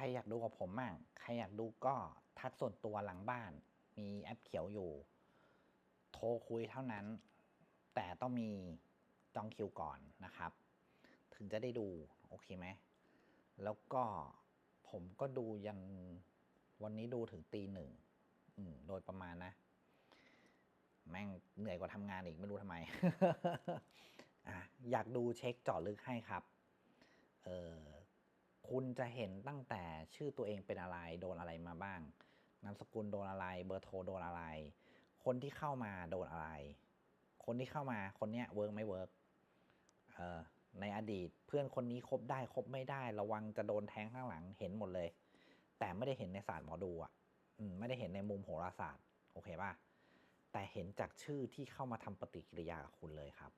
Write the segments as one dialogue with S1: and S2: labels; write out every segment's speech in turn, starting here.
S1: รอยากดูกับผมมั่งใครอยากดูก็ทักส่วนตัวหลังบ้าน มีแอปเขียวอยู่ โทรคุยเท่านั้น แต่ต้องมีจองคิวก่อนนะครับ ถึงจะได้ดู โอเคไหม แล้วก็ผมก็ดูยันวันนี้ดูถึงตีหนึ่งโดยประมาณนะ แม่งเหนื่อยกว่าทำงานอีกไม่รู้ทำไมอะอยากดูเช็คเจาะลึกให้ครับ เออ คุณจะเห็นตั้งแต่ชื่อตัวเองเป็นอะไรโดนอะไรมาบ้าง นามสกุลโดนอะไร เบอร์โทรโดนอะไร คนที่เข้ามาโดนอะไร คนที่เข้ามาคนเนี้ยเวิร์กไม่เวิร์กเออในอดีตเพื่อนคนนี้คบได้คบไม่ได้ ระวังจะโดนแทงข้างหลังเห็นหมดเลย แต่ไม่ได้เห็นในศาสตร์หมอดูอะไม่ได้เห็นในมุมโหราศาสตร์โอเคป่ะแต่เห็นจากชื่อที่เข้ามาทำปฏิกิริยากับคุณเลยครับ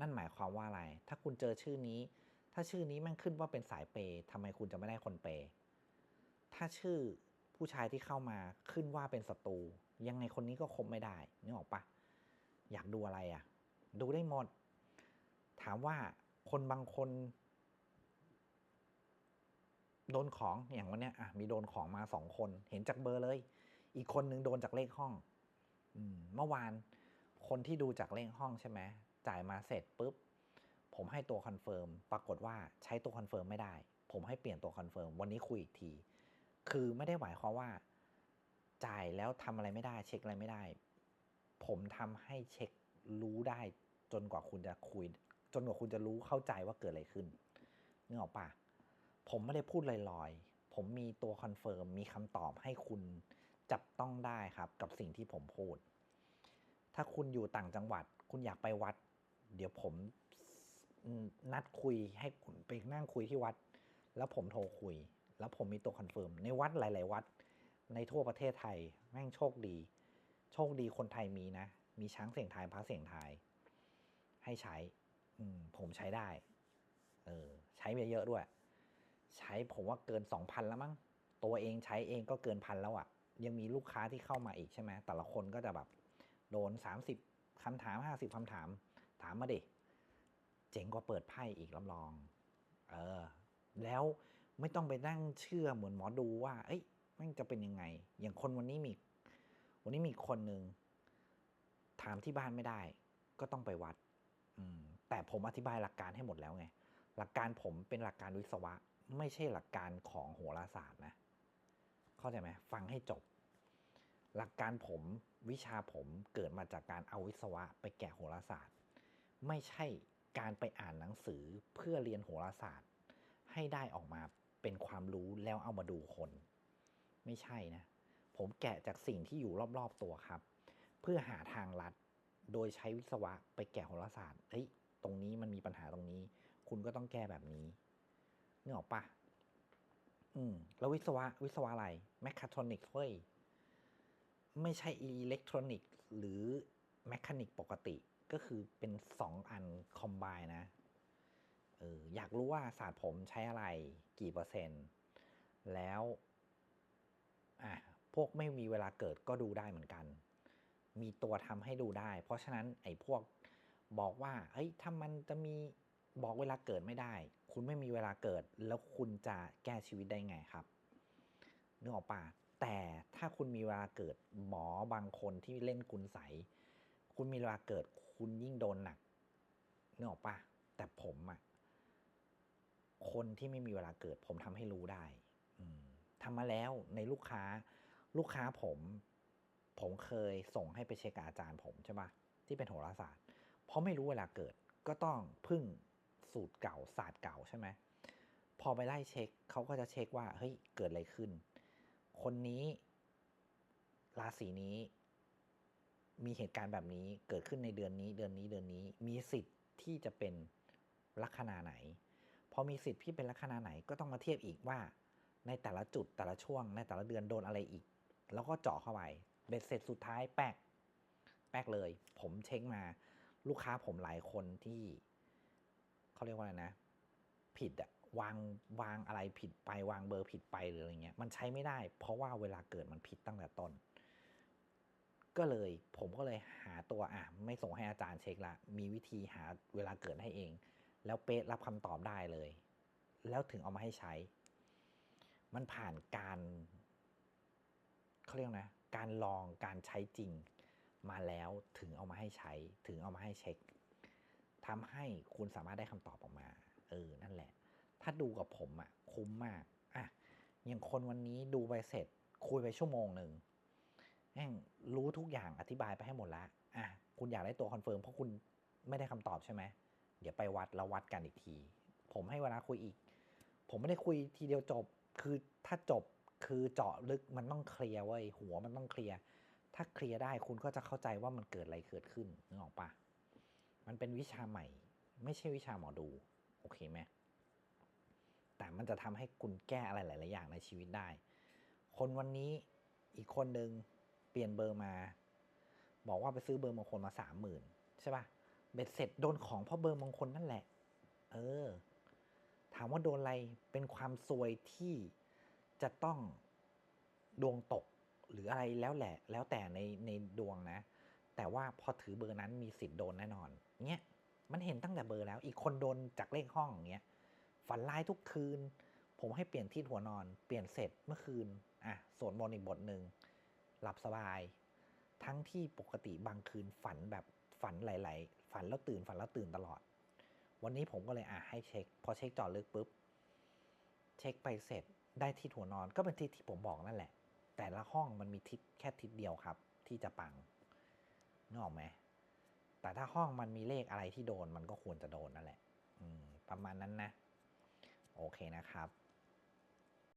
S1: นั่นหมายความว่าอะไร ถ้าคุณเจอชื่อนี้ ถ้าชื่อนี้แม่งขึ้นว่าเป็นสายเปย์ทำไมคุณจะไม่ได้คนเปย์ถ้าชื่อผู้ชายที่เข้ามาขึ้นว่าเป็นศัตรูยังไงคนนี้ก็คบไม่ได้นึกออกปะอยากดูอะไรอะ่ะ ดูได้หมด ถามว่าคนบางคน โดนของอย่างวันเนี้ยอะมีโดนของมาสองคน เห็นจากเบอร์เลย อีกคนนึงโดนจากเลขห้อง อืม เมื่อวานคนที่ดูจากเลขห้องใช่ไหมจ่ายมาเสร็จปุ๊บ ผมให้ตัวคอนเฟิร์มปรากฏว่าใช้ตัวคอนเฟิร์มไม่ได้ ผมให้เปลี่ยนตัวคอนเฟิร์มวันนี้คุยอีกที คือไม่ได้หมายความว่า จ่ายแล้วทำอะไรไม่ได้ เช็คอะไรไม่ได้ ผมทำให้เช็ครู้ได้จนกว่าคุณจะคุย จนกว่าคุณจะรู้เข้าใจว่าเกิดอะไรขึ้นนึกออกปะผมไม่ได้พูดลอยๆ ผมมีตัวคอนเฟิร์มมีคำตอบให้คุณจับต้องได้ครับกับสิ่งที่ผมพูด ถ้าคุณอยู่ต่างจังหวัด คุณอยากไปวัด เดี๋ยวผม นัดคุยให้ไปนั่งคุยที่วัด แล้วผมโทรคุย แล้วผมมีตัวคอนเฟิร์มในวัดหลาย ๆ วัด ในทั่วประเทศไทยแม่งโชคดี โชคดีคนไทยมีนะ มีช้างเสียงไทายพระเสียงไทาย ให้ใช้อืผมใช้ได้ เออใช้ไปเยอะด้วย ใช้ผมว่าเกินสองพันแล้วมั้งตัวเองใช้เองก็เกินพันแล้วอะ่ะ ยังมีลูกค้าที่เข้ามาอีกใช่ไหมแต่ละคนก็จะแบบ โดนสามสิบคำถามห้าสิบคำถาม ถามมาดิ เจ๋งกว่าเปิดไพ่อีกรับรอง เออ แล้วไม่ต้องไปนั่งเชื่อเหมือนหมอดูว่า เอ้ยม่งจะเป็นยังไง อย่างคนวันนี้มี วันนี้มีคนหนึ่งถามที่บ้านไม่ได้ ก็ต้องไปวัด อืม แต่ผมอธิบายหลักการให้หมดแล้วไง หลักการผมเป็นหลักการวิศวะ ไม่ใช่หลักการของโหราศาสตร์นะ เข้าใจไหมฟังให้จบ หลักการผมวิชาผมเกิดมาจากการเอาวิศวะ ไปแกะโหราศาสตร์ ไม่ใช่ การไปอ่านหนังสือเพื่อเรียนโหราศาสตร์ ให้ได้ออกมาเป็นความรู้แล้วเอามาดูคน ไม่ใช่นะ ผมแกะจากสิ่งที่อยู่รอบๆตัวครับ เพื่อหาทางลัดโดยใช้วิศวะไปแกะโหราศาสตร์เฮ้ยตรงนี้มันมีปัญหาตรงนี้ คุณก็ต้องแก้แบบนี้นึกออกปะอืมแล้ววิศวะวิศวะอะไรแมคคาทรอนิกส์เว้ยไม่ใช่อิเล็กทรอนิกส์หรือแมคานิกปกติ ก็คือเป็นสองอันคอมไบนะเอออยากรู้ว่าศาสตร์ผมใช้อะไรกี่เปอร์เซ็นต์ แล้วอะพวกไม่มีเวลาเกิดก็ดูได้เหมือนกัน มีตัวทำให้ดูได้ เพราะฉะนั้นไอ้พวกบอกว่าเฮ้ยถ้ามันจะมีบอกเวลาเกิดไม่ได้ คุณไม่มีเวลาเกิด แล้วคุณจะแก้ชีวิตได้ไงครับนึกออกปะแต่ถ้าคุณมีเวลาเกิดหมอบางคนที่เล่นกุญใส คุณมีเวลาเกิด คุณยิ่งโดนหนักนึกออกปะแต่ผมอะคนที่ไม่มีเวลาเกิด ผมทำให้รู้ได้ทำมาแล้วในลูกค้า ลูกค้าผม ผมเคยส่งให้ไปเช็คกับอาจารย์ผมใช่ปะที่เป็นโหราศาสตร์ เพราะไม่รู้เวลาเกิด ก็ต้องพึ่งสูตรเก่าศาสตร์เก่าใช่ไหมพอไปไล่เช็คเขาก็จะเช็คว่าเฮ้ยเกิดอะไรขึ้น คนนี้ราศีนี้ มีเหตุการณ์แบบนี้เกิดขึ้นในเดือนนี้เดือนนี้เดือนนี้ มีสิทธิ์ที่จะเป็นลัคนาไหน พอมีสิทธิ์ที่เป็นลัคนาไหนก็ต้องมาเทียบอีกว่า ในแต่ละจุดแต่ละช่วง ในแต่ละเดือนโดนอะไรอีก แล้วก็เจาะเข้าไปเบ็ดเสร็จสุดท้ายแปกแปกเลย ผมเช็คมาลูกค้าผมหลายคนที่เขาเรียกว่าอะไรนะ ผิดอะวางวางอะไรผิดไปวางเบอร์ผิดไปหรืออะไรเงี้ยมันใช้ไม่ได้ เพราะว่าเวลาเกิดมันผิดตั้งแต่ต้น ก็เลยผมก็เลยหาตัวอะไม่ส่งให้อาจารย์เช็คละ มีวิธีหาเวลาเกิดให้เอง แล้วเป๊ะรับคำตอบได้เลย แล้วถึงเอามาให้ใช้ มันผ่านการเขาเรียกนะ การลองการใช้จริงมาแล้วถึงเอามาให้ใช้ ถึงเอามาให้เช็คทำให้คุณสามารถได้คำตอบออกมา เออ นั่นแหละ ถ้าดูกับผมอะคุ้มมาก อะ อย่างคนวันนี้ดูไปเสร็จ คุยไปชั่วโมงหนึ่ง แม่งรู้ทุกอย่างอธิบายไปให้หมดละอะคุณอยากได้ตัวคอนเฟิร์มเพราะคุณไม่ได้คำตอบใช่ไหมเดี๋ยวไปวัดแล้ววัดกันอีกที ผมให้เวลาคุยอีก ผมไม่ได้คุยทีเดียวจบคือถ้าจบคือเจาะลึกมันต้องเคลียร์เว้ยหัวมันต้องเคลียร์ถ้าเคลียร์ได้คุณก็จะเข้าใจว่ามันเกิดอะไรเกิดขึ้นนึกออกปะมันเป็นวิชาใหม่ ไม่ใช่วิชาหมอดู โอเคไหมแต่มันจะทำให้คุณแก้อะไรหลาย ๆ อย่างในชีวิตได้ คนวันนี้อีกคนหนึ่ง ลี่ยนเบอร์มา บอกว่าไปซื้อเบอร์มงคลมาสามหมื่นใช่ปะเบ็ดเสร็จโดนของเพราะเบอร์มงคลนั่นแหละ เออ ถามว่าโดนอะไรเป็นความซวยที่จะต้องดวงตกหรืออะไรแล้วแหละ แล้วแต่ในในดวงนะ แต่ว่าพอถือเบอร์นั้นมีสิทธิ์โดนแน่นอนเนี้ยมันเห็นตั้งแต่เบอร์แล้ว อีกคนโดนจากเลขห้องอย่างเงี้ยฝันร้ายทุกคืน ผมให้เปลี่ยนที่หัวนอน เปลี่ยนเสร็จเมื่อคืน อะสวดมนต์อีกบทหนึ่ง หลับสบาย ทั้งที่ปกติบางคืนฝันแบบฝันหลายๆ ฝันแล้วตื่นฝันแล้วตื่นตลอด วันนี้ผมก็เลยอะให้เช็ค พอเช็คจอลึกปุ๊บ เช็คไปเสร็จได้ที่หัวนอนก็เป็นทิศที่ผมบอกนั่นแหละ แต่ละห้องมันมีทิศแค่ทิศเดียวครับ ที่จะปังนึกออกไหมแต่ถ้าห้องมันมีเลขอะไรที่โดนมันก็ควรจะโดนนั่นแหละ อืม ประมาณนั้นนะ โอเคนะครับ